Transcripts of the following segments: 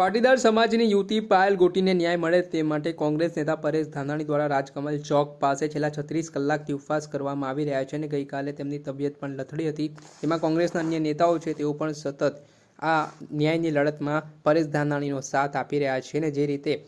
પાટીદાર સમાજની યુવતી પાયલ ગોટીને ન્યાય મળે તે માટે કોંગ્રેસ નેતા પરેશ ધાનાણી દ્વારા રાજકમલ ચોક પાસે છેલ્લા છત્રીસ કલાકથી ઉપવાસ કરવામાં આવી રહ્યા છે અને ગઈકાલે તેમની તબિયત પણ લથડી હતી. તેમાં કોંગ્રેસના અન્ય નેતાઓ છે, તેઓ પણ સતત આ ન્યાયની લડતમાં પરેશ ધાનાણીનો સાથ આપી રહ્યા છે અને જે રીતે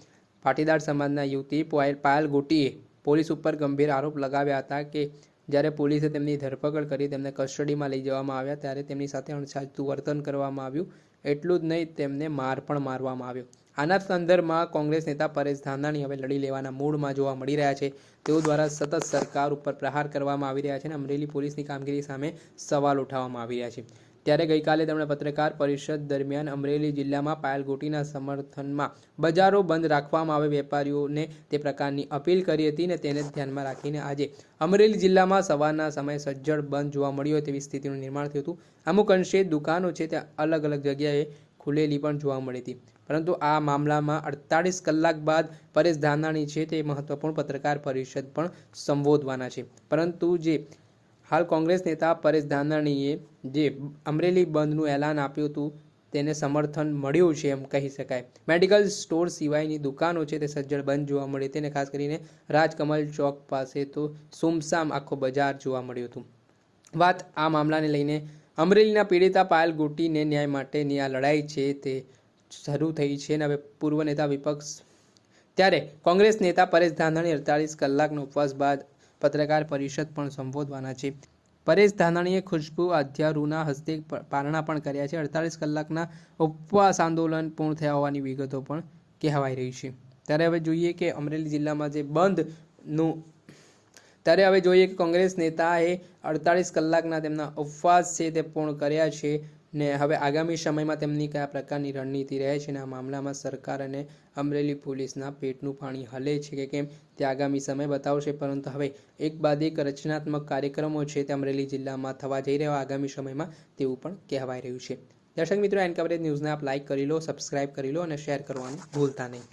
પાટીદાર સમાજના યુવતી પાયલ પાયલ ગોટીએ પોલીસ ઉપર ગંભીર આરોપ લગાવ્યા હતા કે જ્યારે પોલીસે તેમની ધરપકડ કરી તેમને કસ્ટડીમાં લઈ જવામાં આવ્યા, ત્યારે તેમની સાથે અણછાજતું વર્તન કરવામાં આવ્યું. એટલું જ નહીં, તેમને માર પણ મારવામાં આવ્યો. આના સંદર્ભમાં કોંગ્રેસ નેતા પરેશ ધાંધાણી હવે લડી લેવાના મૂડમાં જોવા મળી રહ્યા છે. તેઓ દ્વારા સતત સરકાર ઉપર પ્રહાર કરવામાં આવી રહ્યા છે અને અમરેલી પોલીસની કામગીરી સામે સવાલ ઉઠાવવામાં આવી રહ્યા છે. ત્યારે ગઈકાલે તેમણે પત્રકાર પરિષદ દરમિયાન અમરેલી જિલ્લામાં પાયલગોટીના સમર્થનમાં બજારો બંધ રાખવામાં આવે વેપારીઓને તે પ્રકારની અપીલ કરી હતી ને તેને ધ્યાનમાં રાખીને આજે અમરેલી જિલ્લામાં સવારના સમયે સજ્જડ બંધ જોવા મળ્યો તેવી સ્થિતિનું નિર્માણ થયું હતું. અમુક અંશે દુકાનો છે ત્યાં અલગ અલગ જગ્યાએ ખુલેલી પણ જોવા મળી હતી. પરંતુ આ મામલામાં અડતાળીસ કલાક બાદ પરેશ ધાનાણી છે તે મહત્વપૂર્ણ પત્રકાર પરિષદ પણ સંબોધવાના છે. પરંતુ જે હાલ કોંગ્રેસ નેતા પરેશ ધાનાણીએ જે અમરેલી બંધનું એલાન આપ્યું હતું, તેને સમર્થન મળ્યું છે એમ કહી શકાય. મેડિકલ સ્ટોર સિવાયની દુકાનો છે તે સજ્જડ બંધ જોવા મળી તેને ખાસ કરીને રાજકમલ ચોક પાસે તો સુમસામ આખો બજાર જોવા મળ્યું હતું. વાત આ મામલાને લઈને અમરેલીના પીડિતા પાયલ ગોટીને ન્યાય માટેની આ લડાઈ છે તે શરૂ થઈ છે અને હવે પૂર્વ નેતા વિપક્ષ, ત્યારે કોંગ્રેસ નેતા પરેશ ધાનાણી અડતાલીસ કલાકનો ઉપવાસ બાદ પત્રકાર પરિષદ પણ સંબોધવાના છે. પરેશ ધાનાણીએ ખુશ્બુ અધ્યારૂના હસ્તે પારણા પણ કર્યા છે. અડતાલીસ કલાકના ઉપવાસ આંદોલન પૂર્ણ થયા હોવાની વિગતો પણ કહેવાઈ રહી છે. ત્યારે હવે જોઈએ કે અમરેલી જિલ્લામાં જે બંધનું, ત્યારે હવે જોઈએ કે કોંગ્રેસ નેતાએ અડતાલીસ કલાકના તેમના ઉપવાસ છે તે પૂર્ણ કર્યા છે. ને હવે આગામી સમયમાં તેમની કયા પ્રકારની રણનીતિ રહે છે અને આ મામલામાં સરકાર અને અમરેલી પોલીસના પેટનું પાણી હલે છે કે કેમ તે આગામી સમય બતાવશે. પરંતુ હવે એક બાદ એક રચનાત્મક કાર્યક્રમો છે તે અમરેલી જિલ્લામાં થવા જઈ રહ્યા આગામી સમયમાં તેવું પણ કહેવાઈ રહ્યું છે. દર્શક મિત્રો એન કવરેજ ન્યૂઝને આપ લાઇક કરી લો સબસ્ક્રાઇબ કરી લો અને શેર કરવાનું ભૂલતા નહીં.